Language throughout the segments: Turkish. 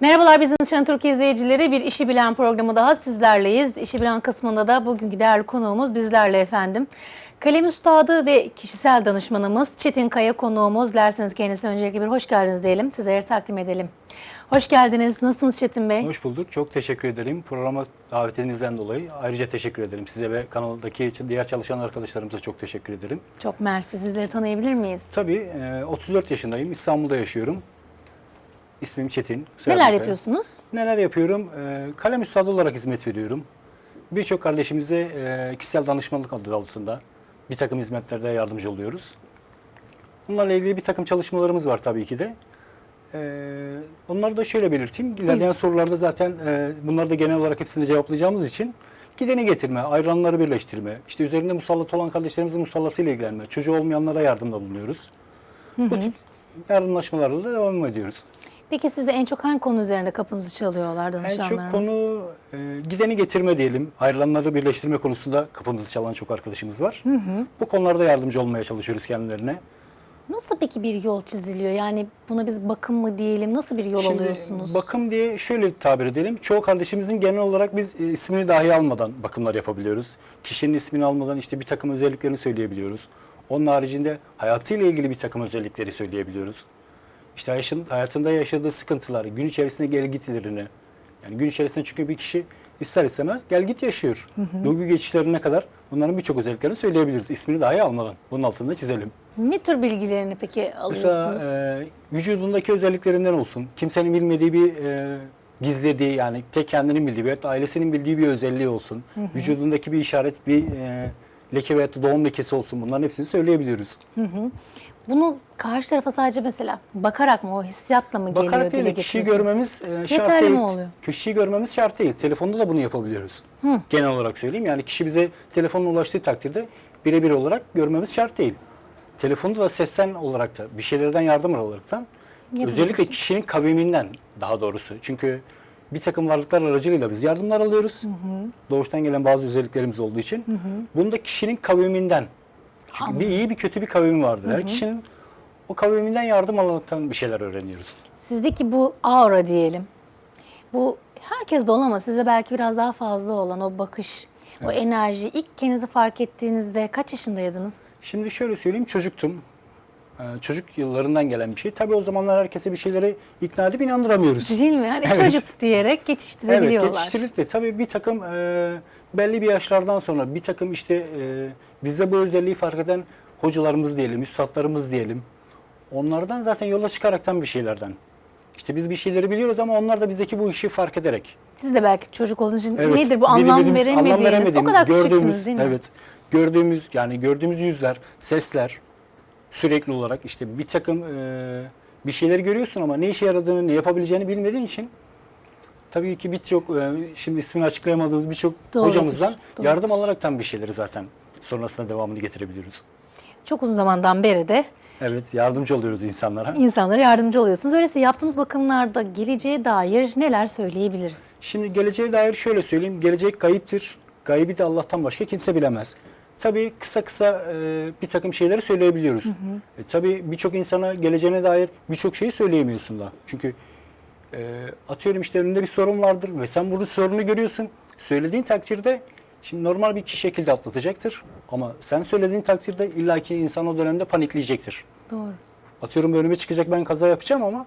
Merhabalar bizim Nişan Türkiye izleyicileri. Bir işi bilen programı daha sizlerleyiz. İşi bilen kısmında da bugünkü değerli konuğumuz bizlerle efendim. Kalem üstadı ve kişisel danışmanımız Çetin Kaya konuğumuz. Dilerseniz kendisine öncelikle bir hoş geldiniz diyelim. Sizlere takdim edelim. Hoş geldiniz. Nasılsınız Çetin Bey? Hoş bulduk. Çok teşekkür ederim. Programa davetinizden dolayı ayrıca teşekkür ederim. Size ve kanaldaki diğer çalışan arkadaşlarımıza çok teşekkür ederim. Çok mersi. Sizleri tanıyabilir miyiz? Tabii e, 34 yaşındayım. İstanbul'da yaşıyorum. İsmim Çetin. Neler Serdarkaya. yapıyorsunuz? Neler yapıyorum? E, kalem üstadı olarak hizmet veriyorum. Birçok kardeşimize e, kişisel danışmanlık adı altında bir takım hizmetlerde yardımcı oluyoruz. Bunlarla ilgili bir takım çalışmalarımız var tabii ki de. Ee, onları da şöyle belirteyim. İlerleyen sorularda zaten e, bunları da genel olarak hepsini cevaplayacağımız için gideni getirme, ayrılanları birleştirme, işte üzerinde musallat olan kardeşlerimizin musallatıyla ilgilenme, çocuğu olmayanlara yardımda bulunuyoruz. Bu tip yardımlaşmalarla da devam ediyoruz. Peki sizde en çok hangi konu üzerinde kapınızı çalıyorlar En danışanlarınız? çok konu e, gideni getirme diyelim, ayrılanları birleştirme konusunda kapımızı çalan çok arkadaşımız var. Bu konularda yardımcı olmaya çalışıyoruz kendilerine. Nasıl peki bir yol çiziliyor? Yani buna biz bakım mı diyelim? Nasıl bir yol Şimdi alıyorsunuz? bakım diye şöyle tabir edelim. Çoğu kardeşimizin genel olarak biz e, ismini dahi almadan bakımlar yapabiliyoruz. Kişinin ismini almadan işte bir takım özelliklerini söyleyebiliyoruz. Onun haricinde hayatıyla ilgili bir takım özellikleri söyleyebiliyoruz. İşte yaşın, hayatında yaşadığı sıkıntıları, gün içerisinde gel gitlerini. Yani gün içerisinde çünkü bir kişi ister istemez gel git yaşıyor. Duygu geçişlerine kadar bunların birçok özelliklerini söyleyebiliriz. İsmini dahi almadan. Bunun altında çizelim. Ne tür bilgilerini peki alıyorsunuz? Mesela e, vücudundaki özelliklerinden olsun, kimsenin bilmediği bir e, gizlediği yani tek kendinin bildiği veyahut ailesinin bildiği bir özelliği olsun. Vücudundaki bir işaret, bir e, leke veyahut da doğum lekesi olsun bunların hepsini söyleyebiliyoruz. Bunu karşı tarafa sadece mesela bakarak mı o hissiyatla mı geliyor Bakarak değil de kişiyi görmemiz e, şart Yeterli değil. mi oluyor? Kişiyi görmemiz şart değil. Telefonda da bunu yapabiliyoruz. Genel olarak söyleyeyim. Yani kişi bize telefonla ulaştığı takdirde birebir olarak görmemiz şart değil. Telefonda da sesten olarak da bir şeylerden yardım alaraktan özellikle kişinin kaviminden daha doğrusu. Çünkü bir takım varlıklar aracılığıyla biz yardımlar alıyoruz. Doğuştan gelen bazı özelliklerimiz olduğu için. Bunu da kişinin kaviminden. Çünkü bir iyi bir kötü bir kavimi vardır. Her kişinin o kaviminden yardım alaraktan bir şeyler öğreniyoruz. Sizdeki bu aura diyelim. Bu herkes de olan ama sizde belki biraz daha fazla olan o bakış, o enerji. İlk kendinizi fark ettiğinizde kaç yaşındaydınız? Şimdi şöyle söyleyeyim çocuktum. Ee, Çocuk yıllarından gelen bir şey. Tabii o zamanlar herkese bir şeyleri ikna edip inandıramıyoruz. Değil mi? Hani Evet. çocuk diyerek geçiştirebiliyorlar. Evet geçiştirilip de tabii bir takım e, belli bir yaşlardan sonra bir takım işte e, bizde bu özelliği fark eden hocalarımız diyelim, üstadlarımız diyelim. Onlardan zaten yola çıkaraktan bir şeylerden. İşte biz bir şeyleri biliyoruz ama onlar da bizdeki bu işi fark ederek. Siz de belki çocuk olduğunuz için Evet, nedir bu anlam birbirimiz- veremediğiniz, o kadar küçüktünüz gördüğümüz, değil mi? Evet. Gördüğümüz yani gördüğümüz yüzler, sesler sürekli olarak işte bir takım e, bir şeyleri görüyorsun ama ne işe yaradığını, ne yapabileceğini bilmediğin için tabii ki birçok e, şimdi ismini açıklayamadığımız birçok Doğrudur, hocamızdan doğrudur. yardım alaraktan bir şeyleri zaten sonrasında devamını getirebiliyoruz. Çok uzun zamandan beri de Evet, yardımcı oluyoruz insanlara. insanlara yardımcı oluyorsunuz. Öyleyse yaptığınız bakımlarda geleceğe dair neler söyleyebiliriz? Şimdi geleceğe dair şöyle söyleyeyim. Gelecek kayıptır. Gaybi de Allah'tan başka kimse bilemez. Tabii kısa kısa e, bir takım şeyleri söyleyebiliyoruz. E, tabii birçok insana geleceğine dair birçok şeyi söyleyemiyorsun da. Çünkü e, atıyorum işte önünde bir sorun vardır ve sen burada sorunu görüyorsun. Söylediğin takdirde şimdi normal bir kişi şekilde atlatacaktır. Ama sen söylediğin takdirde illaki insan o dönemde panikleyecektir. Doğru. Atıyorum önüme çıkacak ben kaza yapacağım ama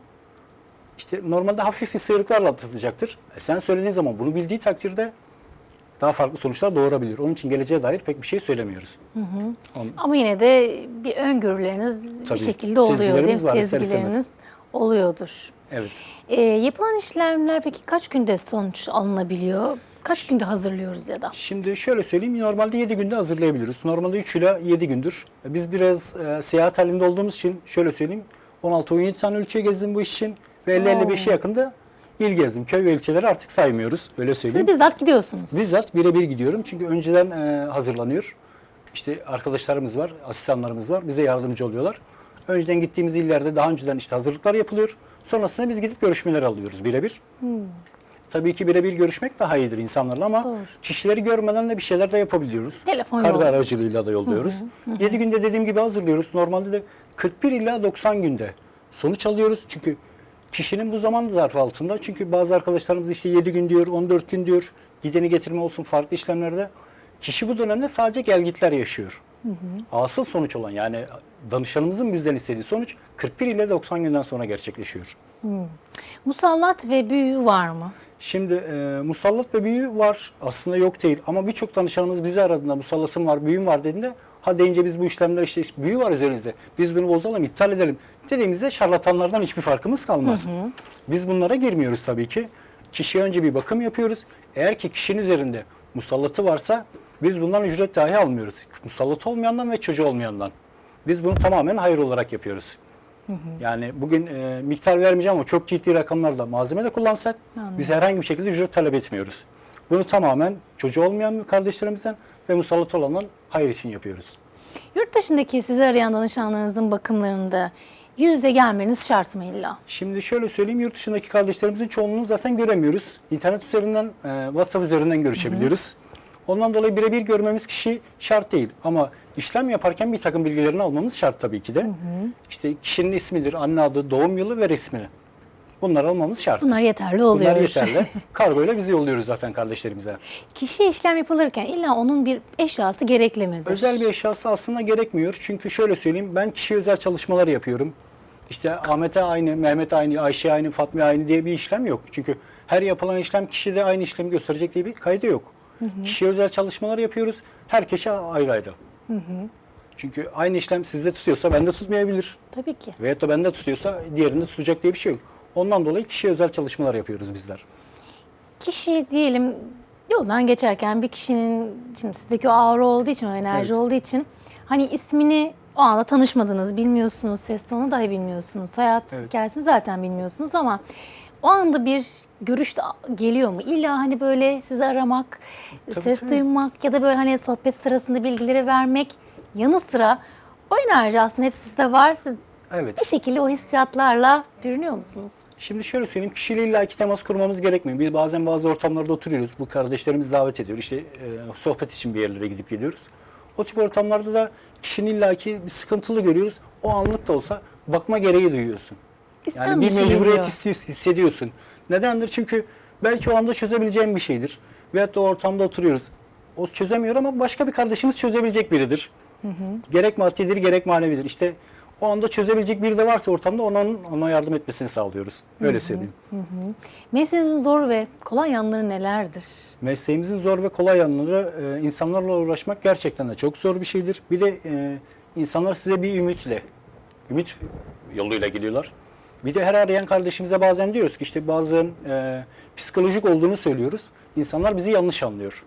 işte normalde hafif bir sıyrıklarla atlatacaktır. E sen söylediğin zaman bunu bildiği takdirde daha farklı sonuçlar doğurabilir. Onun için geleceğe dair pek bir şey söylemiyoruz. Onun- Ama yine de bir öngörüleriniz bir Tabii, şekilde oluyor değil mi? Sezgileriniz oluyordur. Evet. Ee, yapılan işlemler peki kaç günde sonuç alınabiliyor? Kaç günde hazırlıyoruz ya da? Şimdi şöyle söyleyeyim. Normalde 7 günde hazırlayabiliriz. Normalde 3 ile 7 gündür. Biz biraz e, seyahat halinde olduğumuz için şöyle söyleyeyim. 16-17 tane ülke gezdim bu iş için. Ve 50-55'e yakında il gezdim. Köy ve ilçeleri artık saymıyoruz. Öyle söyleyeyim. Siz bizzat gidiyorsunuz. Bizzat birebir gidiyorum çünkü önceden e, hazırlanıyor. İşte arkadaşlarımız var, asistanlarımız var, bize yardımcı oluyorlar. Önceden gittiğimiz illerde daha önceden işte hazırlıklar yapılıyor. Sonrasında biz gidip görüşmeler alıyoruz birebir. Tabii ki birebir görüşmek daha iyidir insanlarla ama Doğru. kişileri görmeden de bir şeyler de yapabiliyoruz. Telefon Kargo yolu. aracılığıyla da yolluyoruz. 7 günde dediğim gibi hazırlıyoruz. Normalde de 41 ila 90 günde sonuç alıyoruz. Çünkü kişinin bu zaman zarfı altında. Çünkü bazı arkadaşlarımız işte 7 gün diyor, 14 gün diyor. Gideni getirme olsun farklı işlemlerde. Kişi bu dönemde sadece gelgitler yaşıyor. Asıl sonuç olan yani danışanımızın bizden istediği sonuç 41 ile 90 günden sonra gerçekleşiyor. Musallat ve büyü var mı? Şimdi e, musallat ve büyü var. Aslında yok değil. Ama birçok danışanımız bizi aradığında musallatım var, büyüm var dediğinde ha deyince biz bu işlemler işte büyü var üzerinizde. Biz bunu bozalım, iptal edelim. Dediğimizde şarlatanlardan hiçbir farkımız kalmaz. Biz bunlara girmiyoruz tabii ki. Kişiye önce bir bakım yapıyoruz. Eğer ki kişinin üzerinde musallatı varsa biz bundan ücret dahi almıyoruz. Musallat olmayandan ve çocuğu olmayandan. Biz bunu tamamen hayır olarak yapıyoruz. Yani bugün e, miktar vermeyeceğim ama çok ciddi rakamlarda malzeme de kullansak biz herhangi bir şekilde ücret talep etmiyoruz. Bunu tamamen çocuğu olmayan kardeşlerimizden ve musallat olandan hayır için yapıyoruz. Yurt dışındaki sizi arayan danışanlarınızın bakımlarında yüzde gelmeniz şart mı illa? Şimdi şöyle söyleyeyim yurt dışındaki kardeşlerimizin çoğunluğunu zaten göremiyoruz. İnternet üzerinden, e, WhatsApp üzerinden görüşebiliyoruz. Ondan dolayı birebir görmemiz kişi şart değil. Ama işlem yaparken bir takım bilgilerini almamız şart tabii ki de. İşte kişinin ismidir, anne adı, doğum yılı ve resmini. Bunları almamız şart. Bunlar yeterli oluyor. Bunlar yeterli. Kargoyla bizi yolluyoruz zaten kardeşlerimize. Kişi işlem yapılırken illa onun bir eşyası gerekli midir? Özel bir eşyası aslında gerekmiyor. Çünkü şöyle söyleyeyim ben kişi özel çalışmalar yapıyorum. İşte Ahmet'e aynı, Mehmet aynı, Ayşe aynı, Fatma aynı diye bir işlem yok. Çünkü her yapılan işlem kişide aynı işlemi gösterecek diye bir kaydı yok. Kişiye özel çalışmalar yapıyoruz. Herkese ayrı ayrı. Çünkü aynı işlem sizde tutuyorsa bende tutmayabilir. Tabii ki. Veyahut da bende tutuyorsa diğerinde tutacak diye bir şey yok. Ondan dolayı kişiye özel çalışmalar yapıyoruz bizler. Kişi diyelim yoldan geçerken bir kişinin şimdi sizdeki o aura olduğu için, o enerji Evet. olduğu için hani ismini o anda tanışmadınız, bilmiyorsunuz, ses tonu dahi bilmiyorsunuz, hayat Evet. hikayesini zaten bilmiyorsunuz ama o anda bir görüş de geliyor mu? İlla hani böyle sizi aramak, Tabii, ses tabii. duymak ya da böyle hani sohbet sırasında bilgileri vermek yanı sıra o enerji aslında hep sizde var. Siz Evet. bir şekilde o hissiyatlarla bürünüyor musunuz? Şimdi şöyle söyleyeyim, kişiyle illaki temas kurmamız gerekmiyor. Biz bazen bazı ortamlarda oturuyoruz, bu kardeşlerimiz davet ediyor. İşte e, sohbet için bir yerlere gidip geliyoruz. O tip ortamlarda da kişinin illaki bir sıkıntılı görüyoruz. O anlık da olsa bakma gereği duyuyorsun. Yani bir dışı mecburiyet hissediyorsun. Nedendir? Çünkü belki o anda çözebileceğin bir şeydir. Veyahut da o ortamda oturuyoruz. O çözemiyor ama başka bir kardeşimiz çözebilecek biridir. Gerek maddidir, gerek manevidir. İşte o anda çözebilecek biri de varsa ortamda onun ona yardım etmesini sağlıyoruz. Öyle söyleyeyim. Mesleğinizin zor ve kolay yanları nelerdir? Mesleğimizin zor ve kolay yanları e, insanlarla uğraşmak gerçekten de çok zor bir şeydir. Bir de e, insanlar size bir ümitle, ümit yoluyla geliyorlar. Bir de her arayan kardeşimize bazen diyoruz ki işte bazen e, psikolojik olduğunu söylüyoruz. İnsanlar bizi yanlış anlıyor.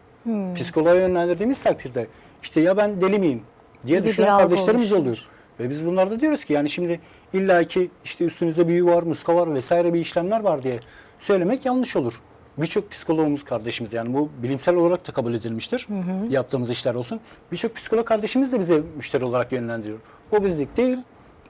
Psikoloğa yönlendirdiğimiz takdirde işte ya ben deli miyim diye Gibi düşünen kardeşlerimiz oluşuyor. oluyor. Ve biz bunlarda diyoruz ki yani şimdi illaki işte üstünüzde büyü var, muska var vesaire bir işlemler var diye söylemek yanlış olur. Birçok psikologumuz kardeşimiz yani bu bilimsel olarak da kabul edilmiştir. Yaptığımız işler olsun. Birçok psikolog kardeşimiz de bize müşteri olarak yönlendiriyor. Bu bizlik değil.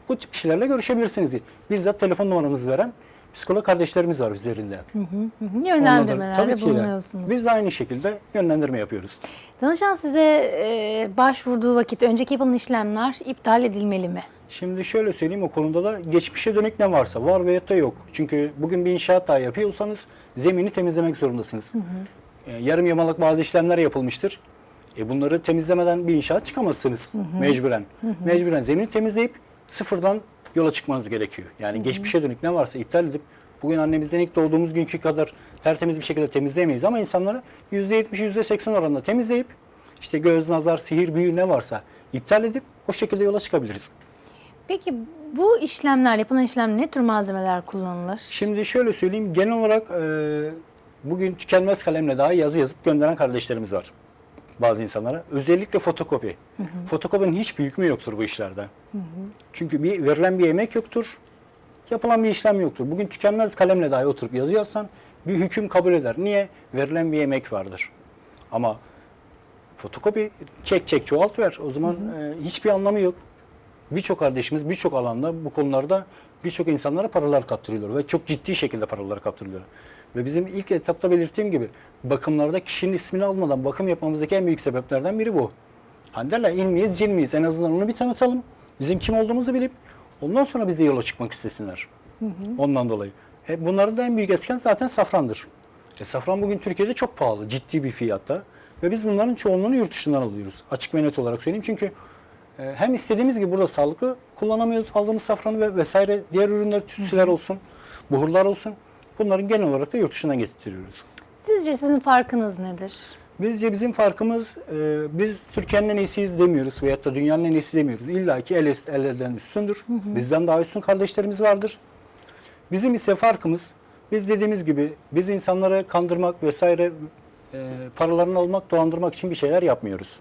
Bu tip kişilerle görüşebilirsiniz diye. Bizzat telefon numaramızı veren psikolog kardeşlerimiz var bizlerinde. Hı hı, Yönlendirmelerde bulunuyorsunuz. Biz de aynı şekilde yönlendirme yapıyoruz. Danışan size e, başvurduğu vakit önceki yapılan işlemler iptal edilmeli mi? Şimdi şöyle söyleyeyim o konuda da geçmişe dönük ne varsa var veyahut da yok. Çünkü bugün bir inşaat daha yapıyorsanız zemini temizlemek zorundasınız. E, yarım yamalak bazı işlemler yapılmıştır. E, bunları temizlemeden bir inşaat çıkamazsınız mecburen. Mecburen zemini temizleyip sıfırdan yola çıkmanız gerekiyor. Yani geçmişe dönük ne varsa iptal edip bugün annemizden ilk doğduğumuz günkü kadar tertemiz bir şekilde temizleyemeyiz ama insanları %70 %80 oranında temizleyip işte göz, nazar, sihir, büyü ne varsa iptal edip o şekilde yola çıkabiliriz. Peki bu işlemler, yapılan işlem ne tür malzemeler kullanılır? Şimdi şöyle söyleyeyim, genel olarak e, bugün tükenmez kalemle daha yazı yazıp gönderen kardeşlerimiz var bazı insanlara. Özellikle fotokopi. Fotokopinin hiçbir hükmü yoktur bu işlerde. Çünkü bir verilen bir emek yoktur, yapılan bir işlem yoktur. Bugün tükenmez kalemle dahi oturup yazı yazsan bir hüküm kabul eder. Niye? Verilen bir emek vardır. Ama fotokopi çek çek çoğalt ver. O zaman e, hiçbir anlamı yok. Birçok kardeşimiz birçok alanda bu konularda birçok insanlara paralar kaptırıyorlar ve çok ciddi şekilde paralar kaptırıyorlar. Ve bizim ilk etapta belirttiğim gibi bakımlarda kişinin ismini almadan bakım yapmamızdaki en büyük sebeplerden biri bu. Hani derler il miyiz cin miyiz en azından onu bir tanıtalım. Bizim kim olduğumuzu bilip ondan sonra biz de yola çıkmak istesinler. Ondan dolayı. E, bunların da en büyük etken zaten safrandır. E, safran bugün Türkiye'de çok pahalı, ciddi bir fiyatta. Ve biz bunların çoğunluğunu yurt dışından alıyoruz. Açık ve net olarak söyleyeyim. Çünkü e, hem istediğimiz gibi burada sağlıklı kullanamıyoruz. Aldığımız safranı ve vesaire diğer ürünler, tütsüler olsun, buhurlar olsun. Bunların genel olarak da yurt dışından getirtiyoruz. Sizce sizin farkınız nedir? Bizce bizim farkımız e, biz Türkiye'nin en iyisiyiz demiyoruz veyahut da dünyanın en iyisi demiyoruz. İlla ki el, ellerden üstündür. Bizden daha üstün kardeşlerimiz vardır. Bizim ise farkımız biz dediğimiz gibi biz insanları kandırmak vesaire e, paralarını almak, dolandırmak için bir şeyler yapmıyoruz.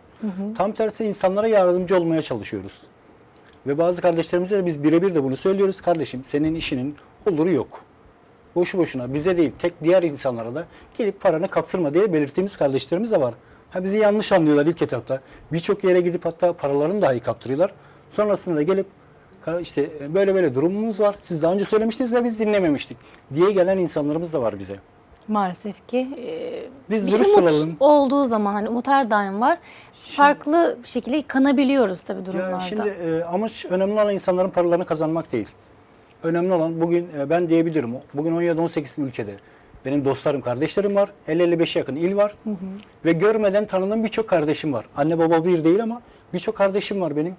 Tam tersi insanlara yardımcı olmaya çalışıyoruz. Ve bazı kardeşlerimize de biz birebir de bunu söylüyoruz. Kardeşim senin işinin oluru yok. Boşu boşuna bize değil tek diğer insanlara da gelip paranı kaptırma diye belirttiğimiz kardeşlerimiz de var. Ha bizi yanlış anlıyorlar ilk etapta. Birçok yere gidip hatta paralarını dahi kaptırıyorlar. Sonrasında da gelip "Ka- işte böyle böyle durumumuz var. Siz daha önce söylemiştiniz ve biz dinlememiştik diye gelen insanlarımız da var bize. Maalesef ki e, Biz bir dürüst umut olalım. olduğu zaman hani umut her daim var. Farklı bir şekilde kanabiliyoruz tabii durumlarda. Ya şimdi e, amaç önemli olan insanların paralarını kazanmak değil. Önemli olan bugün e, ben diyebilirim. Bugün 17-18 ülkede benim dostlarım, kardeşlerim var. 50-55'e yakın il var. Ve görmeden tanıdığım birçok kardeşim var. Anne baba bir değil ama birçok kardeşim var benim.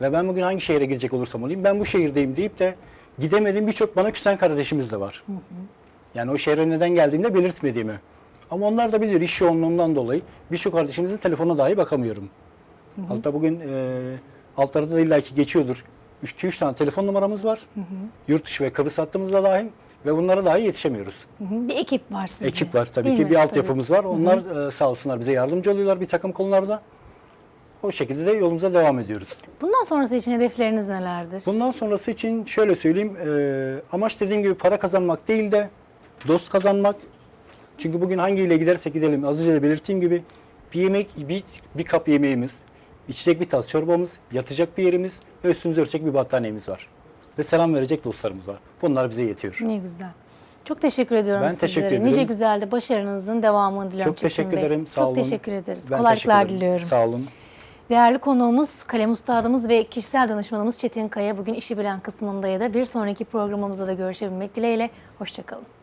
Ve ben bugün hangi şehre gidecek olursam olayım ben bu şehirdeyim deyip de gidemediğim birçok bana küsen kardeşimiz de var. Yani o şehre neden geldiğimde belirtmediğimi. Ama onlar da bilir iş yoğunluğundan dolayı birçok kardeşimizin telefonuna dahi bakamıyorum. Hatta bugün e, altlarda da illaki geçiyordur. 2-3 tane telefon numaramız var. Yurt dışı ve Kıbrıs hattımızda dahil ve bunlara dahi yetişemiyoruz. Hı hı, bir ekip var sizde. Ekip var tabii Değil ki mi? bir altyapımız var. Onlar e, sağ olsunlar bize yardımcı oluyorlar bir takım konularda. O şekilde de yolumuza devam ediyoruz. Bundan sonrası için hedefleriniz nelerdir? Bundan sonrası için şöyle söyleyeyim. e, amaç dediğim gibi para kazanmak değil de dost kazanmak. Çünkü bugün hangiyle gidersek gidelim az önce de belirttiğim gibi bir yemek, bir, bir kap yemeğimiz, içecek bir tas çorbamız, yatacak bir yerimiz ve üstümüze örtecek bir battaniyemiz var. Ve selam verecek dostlarımız var. Bunlar bize yetiyor. Ne güzel. Çok teşekkür ediyorum Ben sizlere. teşekkür Nice ederim. güzel de başarınızın devamını diliyorum Çok Çetin teşekkür Bey. ederim. Sağ Çok olun. teşekkür ederiz. Ben Kolaylıklar teşekkür ederim. diliyorum. Sağ olun. Değerli konuğumuz kalem ustadımız ve kişisel danışmanımız Çetin Kaya bugün işi bilen kısmındaydı. Bir sonraki programımızda da görüşebilmek dileğiyle. Hoşçakalın.